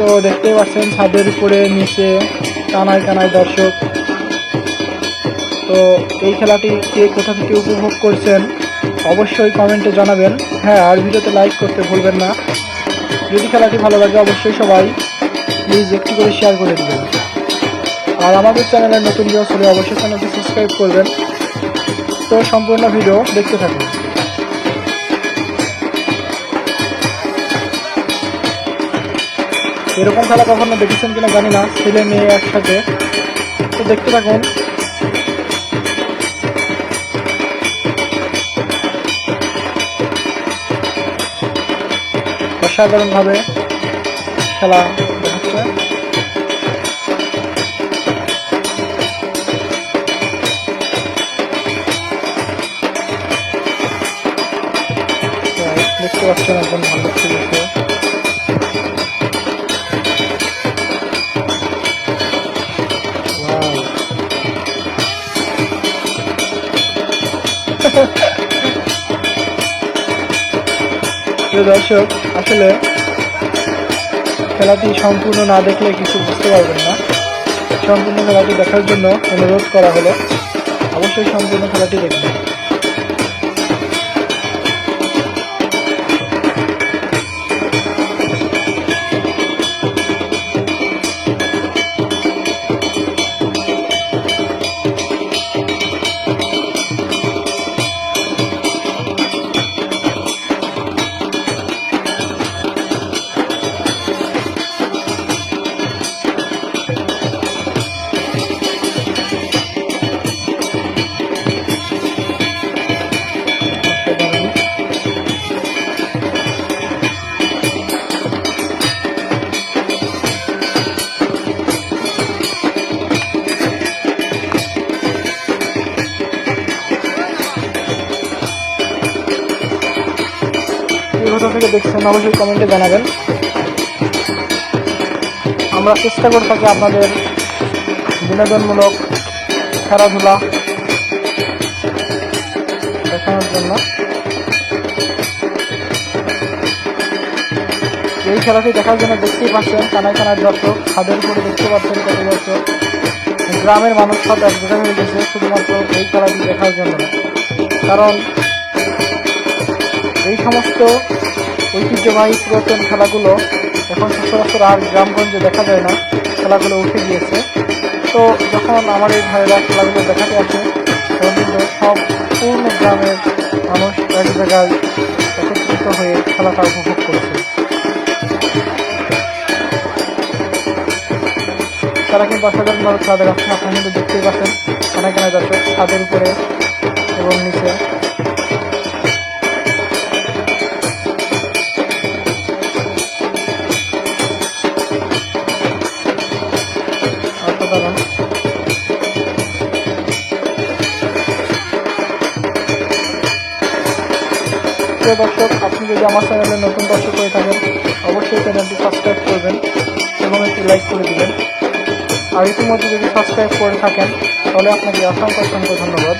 তো দেখতেই পাচ্ছেন, ছাদের উপরে, নিচে কানায় কানায় দর্শক। তো এই খেলাটি কে কোথা থেকে উপভোগ করছেন, অবশ্যই কমেন্টে জানাবেন। হ্যাঁ আর ভিডিওতে লাইক করতে ভুলবেন না। যদি খেলাটি ভালো লাগে, অবশ্যই সবাই প্লিজ একটু করে শেয়ার করে দেবেন। আর আমাদের চ্যানেলে নতুন ভিডিও হলে অবশ্যই চ্যানেলটি সাবস্ক্রাইব করবেন। তো সম্পূর্ণ ভিডিও দেখতে থাকুন। এরকম খেলা কখনো দেখেছেন কিনা জানি না, ছেলে মেয়ে একসাথে। তো দেখতে থাকুন। অসাধারণভাবে খেলা দেখতে পাচ্ছেন একজন ভালো খেলেছে প্রিয় দর্শক, আসলে খেলাটি সম্পূর্ণ না দেখলে কিছু বুঝতে পারবেন না। সম্পূর্ণ খেলাটি দেখার জন্য অনুরোধ করা হলো। অবশ্যই সম্পূর্ণ খেলাটি দেখবেন। কোথা থেকে দেখছেন, অবশ্যই কমেন্টে জানাবেন। আমরা চেষ্টা করে থাকি আপনাদের বিনোদনমূলক খেলাধুলা দেখানোর জন্য। এই খেলাটি দেখার জন্য দেখতেই পাচ্ছেন কানায় কানায় দর্শক, ছাদের উপরে দেখতে পাচ্ছেন কত দর্শক। গ্রামের মানুষ সব এক জায়গায় হয়ে গেছে, শুধুমাত্র এই খেলাটি দেখার জন্য। কারণ এই সমস্ত ঐতিহ্যবাহী পুরাতন খেলাগুলো এখন সচরাচর আর গ্রামগঞ্জে দেখা যায় না। খেলাগুলো উঠে গিয়েছে। তো যখন আমার এই ভাইয়েরা খেলাগুলো দেখাতে আসে, তখন কিন্তু সব পূর্ণ গ্রামের মানুষ এক জায়গায় একত্রিত হয়ে খেলাটা উপভোগ করেছে। তারা কিন্তু অসাধারণভাবে খেলা দেখাচ্ছে আপনারা কিন্তু দেখতেই পাচ্ছেন, অনেক অনেক দর্শক ছাদের উপরে এবং নিচে। প্রিয় দর্শক, আপনি যদি আমার চ্যানেলে নতুন দর্শক হয়ে থাকেন, অবশ্যই চ্যানেলটি সাবস্ক্রাইব করবেন এবং একটি লাইক করে দেবেন। আর ইতিমধ্যে যদি সাবস্ক্রাইব করে থাকেন, তাহলে আপনাকে অসংখ্য অসংখ্য ধন্যবাদ।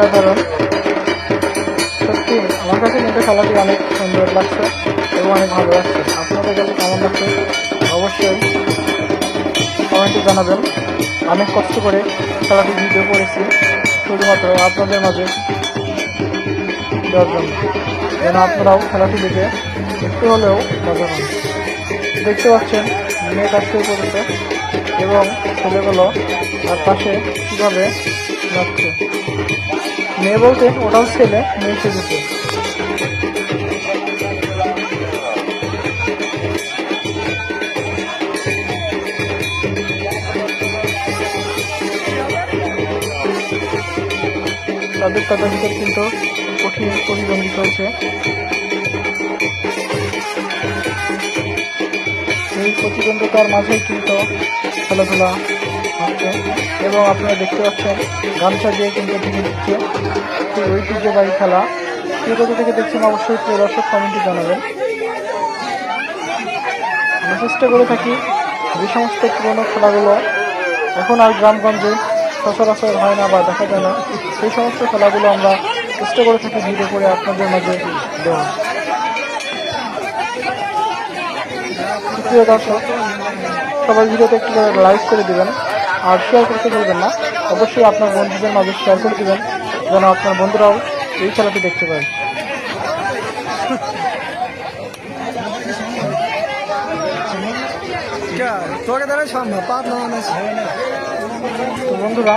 অসাধারণ সত্যি, আমার কাছে কিন্তু খেলাটি অনেক সুন্দর লাগছে এবং অনেক ভালো লাগছে। আপনাদের কাছে কেমন লাগছে? অবশ্যই কমেন্টে জানাবেন। অনেক কষ্ট করে খেলাটি ভিডিও করেছি, শুধুমাত্র আপনাদের মাঝে দেওয়ার জন্য। যেন আপনারাও খেলাটি দেখে একটু হলেও মজা পান। দেখতে পাচ্ছেন মেয়ে কাজ শুরু করেছে এবং ছেলেগুলো তার পাশে কীভাবে যাচ্ছে। মেয়ে বলতে ওটাও ছেলে, মেয়ে সেজেছে তাদের তাদের ভিতর কিন্তু কঠিন প্রতিদ্বন্দ্বী চলছে এই প্রতিদ্বন্দ্বিতার মাঝেই কিন্তু খেলাধুলা এবং আপনারা দেখতে পাচ্ছেন, গামছা দিয়ে কিন্তু ঢেকে দিচ্ছে একটি ঐতিহ্যবাহী খেলা। কে কোথা থেকে দেখছেন, অবশ্যই প্রিয় দর্শক কমেন্টে জানাবেন। আমরা চেষ্টা করে থাকি যে সমস্ত পুরোনো খেলাগুলো এখন আর গ্রামগঞ্জে সচরাচর হয় না বা দেখা যায় না। সেই সমস্ত খেলাগুলো আমরা চেষ্টা করে থাকি ভিডিও করে আপনাদের মাঝে দেওয়া প্রিয় দর্শক, সবাই ভিডিওতে একটু লাইক করে দিবেন। আর শেয়ার করতে ভুলবেন না। অবশ্যই আপনার বন্ধুদের মাঝে শেয়ার করে দেবেন। যেন আপনার বন্ধুরাও এই খেলাটি দেখতে পায়। তোকে দ্বারা সম্ভব পাত নামানো তো বন্ধুরা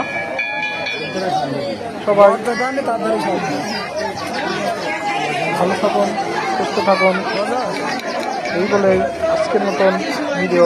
দ্বারা ভালো থাকুন সুস্থ থাকুন। এই বলেই আজকের মতন ভিডিও